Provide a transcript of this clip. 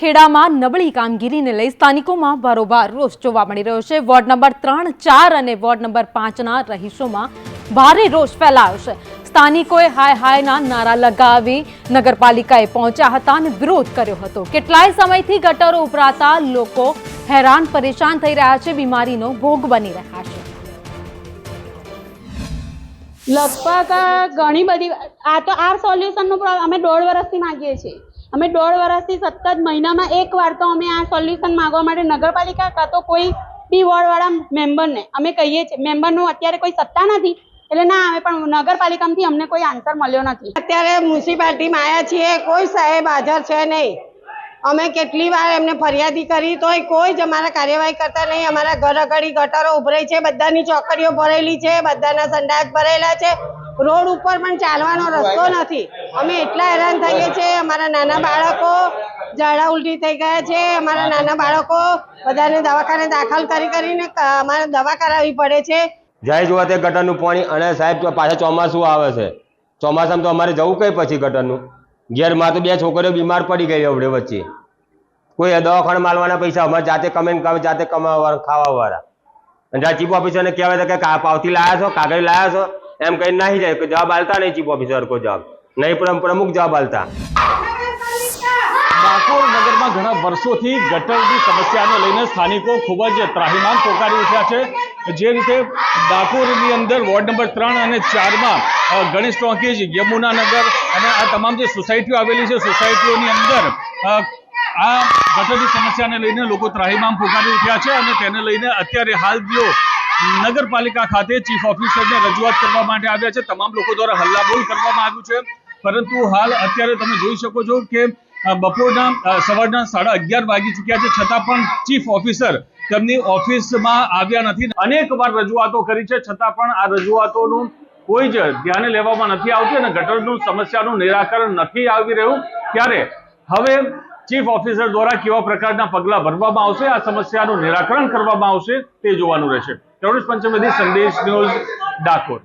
ખેડામાં નબળી કામગીરીને લઈ સ્થાનિકોમાં ભારોભાર રોષ જોવા મળી રહ્યો છે. વોર્ડ નંબર ત્રણ, ચાર અને વોર્ડ નંબર પાંચના રહીશોમાં ભારે રોષ ફેલાયો છે. સ્થાનિકોએ હાય હાયના નારા લગાવી નગરપાલિકાએ પહોંચ્યા હતા અને વિરોધ કર્યો હતો. કેટલાય સમયથી ગટરો ઉભરાતા લોકો હેરાન પરેશાન થઈ રહ્યા છે. બીમારીનો ભોગ બની રહ્યા છે. લગભગ ઘણી બધી આ તો આ સોલ્યુશનનું અમે દોઢ વર્ષથી માંગીએ છીએ. અમે દોઢ વર્ષથી સતત મહિનામાં એક વાર તો અમે આ સોલ્યુશન માંગવા માટે નગરપાલિકા કાં તો કોઈ બી વોર્ડવાળા મેમ્બરને, અમે કહીએ છીએ, મેમ્બરનું અત્યારે કોઈ સત્તા નથી, એટલે ના આવે, પણ નગરપાલિકામાંથી અમને કોઈ આન્સર મળ્યો નથી. અત્યારે મ્યુનિસિપાલિટીમાં આવ્યા છીએ, કોઈ સાહેબ હાજર છે નહીં. અમે કેટલી વાર એમને ફરિયાદી કરી, તોય કોઈ જ અમારા કાર્યવાહી કરતા નહીં. અમારા ઘર આગળ ગટરો ઉભરાઈ છે, બધાની ચોકડીઓ ભરેલી છે, બધાના સંડાસ ભરેલા છે. રોડ ઉપર પણ ચાલવાનો રસ્તો નથી. અમે એટલા હેરાન થઈએ છીએ. અમારા નાના બાળકો ઝાડા ઉલટી થઈ ગયા છે. અમારા નાના બાળકો બધાને દવાખાને દાખલ કરી કરીને અમારે દવા કરાવવી પડે છે. જાય જોવા તે ગટરનું પાણી અને સાહેબ પાછા ચોમાસું આવે છે. ચોમાસામાં તો અમારે જવું કઈ પછી ગટરનું? ઘેરમાં તો બે છોકરીઓ બીમાર પડી ગઈ આવડે વચ્ચે. કોઈ દવાખાને માલવાના પૈસા અમારે જાતે કમેન્ટ કમે જાતે કમાવા ખાવા વાળા અને ચીફ ઓફિસરને કહેવાય તો કે પાવતી લાયા છો કાગળ લાયા છો? એમ કઈ નાહી જાય કે જવાબ આલતા નહીં ચીફ ઓફિસર કોઈ જવાબ. નહીં પ્રમુખ જવાબ આલતા. ડાકોર નગરમાં ઘણા વર્ષોથી ગટરની સમસ્યાને લઈને સ્થાનિકો ખૂબ જ ત્રાહિમામ પોકારી ઉઠ્યા છે. જે રીતે ડાકોરની અંદર વોર્ડ નંબર ત્રણ અને ચારમાં ગણેશ ટોકીજ યમુનાનગર અને આ તમામ જે સોસાયટીઓ આવેલી છે, સોસાયટીઓની અંદર આ ગટરની સમસ્યાને લઈને લોકો ત્રાહિમામ પોકારી ઉઠ્યા છે અને તેને લઈને અત્યારે હાલ જો નગરપાલિકા ખાતે ચીફ ઓફિસરને રજૂઆત કરવા માટે આવ્યા છે. તમામ લોકો દ્વારા હલ્લાબોલ કરવામાં આવ્યું છે. પરંતુ હાલ અત્યારે તમે જોઈ શકો છો કે બપોરના સવારના સાડા અગિયાર વાગી ચૂક્યા છે. છતાં પણ ચીફ ઓફિસર તેમની ઓફિસમાં આવ્યા નથી. અનેક વાર રજૂઆતો કરી છે. છતાં પણ આ રજૂઆતોનું કોઈ જ ધ્યાને લેવામાં નથી આવતું અને ગટરનું સમસ્યાનું નિરાકરણ નથી આવી રહ્યું. ત્યારે હવે ચીફ ઓફિસર દ્વારા કેવા પ્રકારના પગલાં ભરવામાં આવશે? આ સમસ્યાનું નિરાકરણ કરવામાં આવશે તે જોવાનું રહેશે. તરુણ પંચમેદી સંદેશ ન્યૂઝ, ડાકોર.